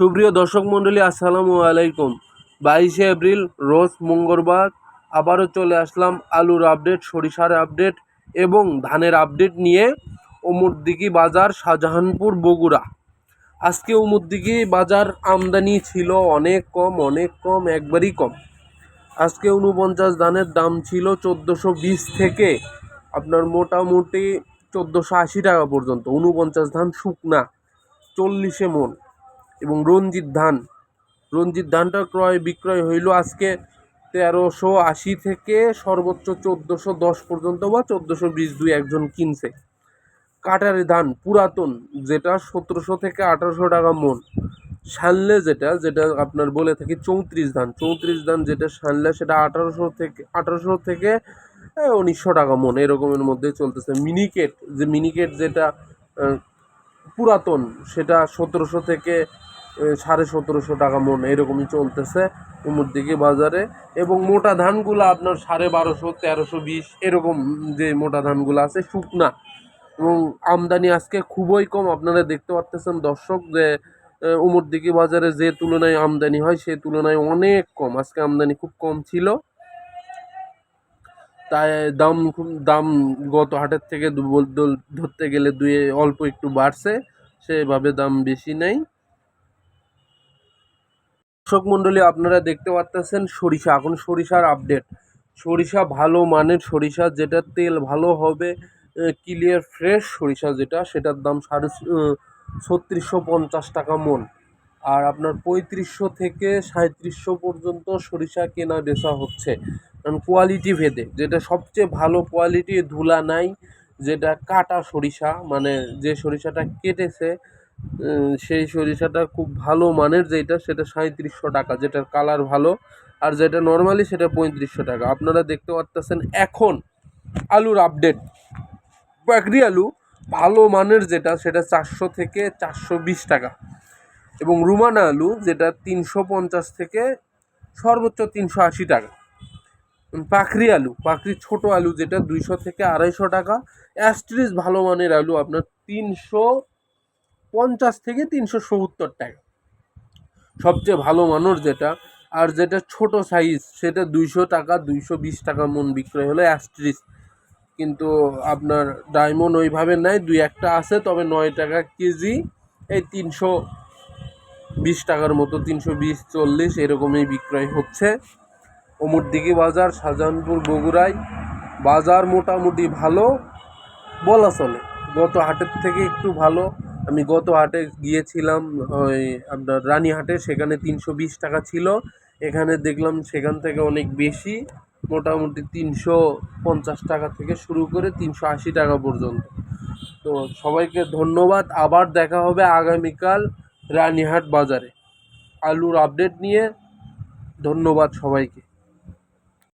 সুপ্রিয় দর্শক মণ্ডলী, আসসালামু আলাইকুম। বাইশে এপ্রিল, রোজ মঙ্গলবার আবারও চলে আসলাম আলুর আপডেট, সরিষার আপডেট এবং ধানের আপডেট নিয়ে ওমরদিঘি বাজার, শাহজাহানপুর, বগুড়া। আজকে ওমরদিঘি বাজার আমদানি ছিল অনেক কম অনেক কম, একবারই কম। আজকে উনপঞ্চাশ ধানের দাম ছিল চোদ্দোশো বিশ থেকে আপনার মোটামুটি চোদ্দোশো আশি টাকা পর্যন্ত। উনপঞ্চাশ ধান শুকনা, চল্লিশে মন। এবং রঞ্জিত ধান। রঞ্জিত ধানটা ক্রয় বিক্রয় হইল আজকে তেরোশো আশি থেকে সর্বোচ্চ চোদ্দোশো দশ পর্যন্ত বা চোদ্দোশো বিশ দুই একজন কিনছে। কাটারি ধান, পুরাতন, যেটা সতেরোশো থেকে আঠারোশো টাকা মন। সানলে যেটা যেটা আপনার বলে থাকি চৌত্রিশ ধান। চৌত্রিশ ধান যেটা সানলে সেটা আঠারোশো থেকে আঠারোশো থেকে উনিশশো টাকা মন। এরকমের মধ্যে চলতেছে। মিনিকেট, যে মিনিকেট যেটা পুরাতন, সেটা সতেরোশো থেকে সাড়ে সতেরোশো টাকা মন এরকমই চলতেছে উমর দিকে বাজারে। এবং মোটা ধানগুলো আপনার সাড়ে বারোশো, তেরোশো, বিশ এরকম যে মোটা ধানগুলো আছে, শুকনা। এবং আমদানি আজকে খুবই কম। আপনারা দেখতে পাচ্তেছেন দর্শক যে উমর দিকে বাজারে যে তুলনায় আমদানি হয়, সে তুলনায় অনেক কম। আজকে আমদানি খুব কম ছিল। তাই দাম খুব, দাম গত হাটের থেকে ধরতে গেলে দুয়ে অল্প একটু বাড়ছে। সেভাবে দাম বেশি নেই। দর্শক মণ্ডলী, আপনারা দেখতে পাচ্তেছেন সরিষা। এখন সরিষার আপডেট সরিষা ভালো মানের সরিষা, যেটা তেল ভালো হবে ক্লিয়ার ফ্রেশ সরিষা যেটা, সেটার দাম সাড়ে ছত্রিশশো পঞ্চাশ টাকা মন। আর আপনার পঁয়ত্রিশশো থেকে সাঁত্রিশশো পর্যন্ত সরিষা কেনা বেচা হচ্ছে। কারণ কোয়ালিটি ভেদে, যেটা সবচেয়ে ভালো কোয়ালিটি ধুলা নাই, যেটা কাটা সরিষা মানে যে সরিষাটা কেটেছে সেই সরিষাটা খুব ভালো মানের যেটা, সেটা সাঁত্রিশশো টাকা, যেটার কালার ভালো। আর যেটা নর্মালি সেটা পঁয়ত্রিশশো টাকা। আপনারা দেখতে পাচ্তেছেন এখন আলুর আপডেট পাকড়ি আলু ভালো মানের যেটা, সেটা চারশো থেকে চারশো বিশ টাকা। এবং রুমানা আলু যেটা তিনশো পঞ্চাশ থেকে সর্বোচ্চ তিনশো আশি টাকা। পাখরি আলু, পাখরি ছোট আলু যেটা দুইশো থেকে আড়াইশো টাকা। অ্যাস্ট্রিস ভালো মানের আলু আপনার তিনশো পঞ্চাশ থেকে তিনশো সত্তর টাকা। সবচেয়ে ভালো মানুষ যেটা, আর যেটা ছোট সাইজ সেটা দুইশো টাকা, দুইশো বিশ টাকা মন বিক্রয় হলো অ্যাস্ট্রিস কিন্তু আপনার ডায়মন্ড ওইভাবে নেয় দুই একটা আছে, তবে নয় টাকা কেজি, এই তিনশো বিশ টাকার মতো, তিনশো বিশ, চল্লিশ এরকমই বিক্রয় হচ্ছে। ওমরদিঘি বাজার, শাহজাহানপুর বগুড়ায় বাজার মোটামুটি ভালো, বলা চলে। গত হাটের থেকে একটু ভালো। আমি গত হাটে গিয়েছিলাম, ওই আপনার রানীহাটে সেখানে তিনশো বিশ টাকা ছিল। এখানে দেখলাম সেখান থেকে অনেক বেশি, মোটামুটি তিনশো পঞ্চাশ টাকা থেকে শুরু করে তিনশো আশি টাকা পর্যন্ত। তো সবাইকে ধন্যবাদ, আবার দেখা হবে আগামীকাল রানীহাট বাজারে। আলুর আপডেট নিয়ে ধন্যবাদ সবাইকে।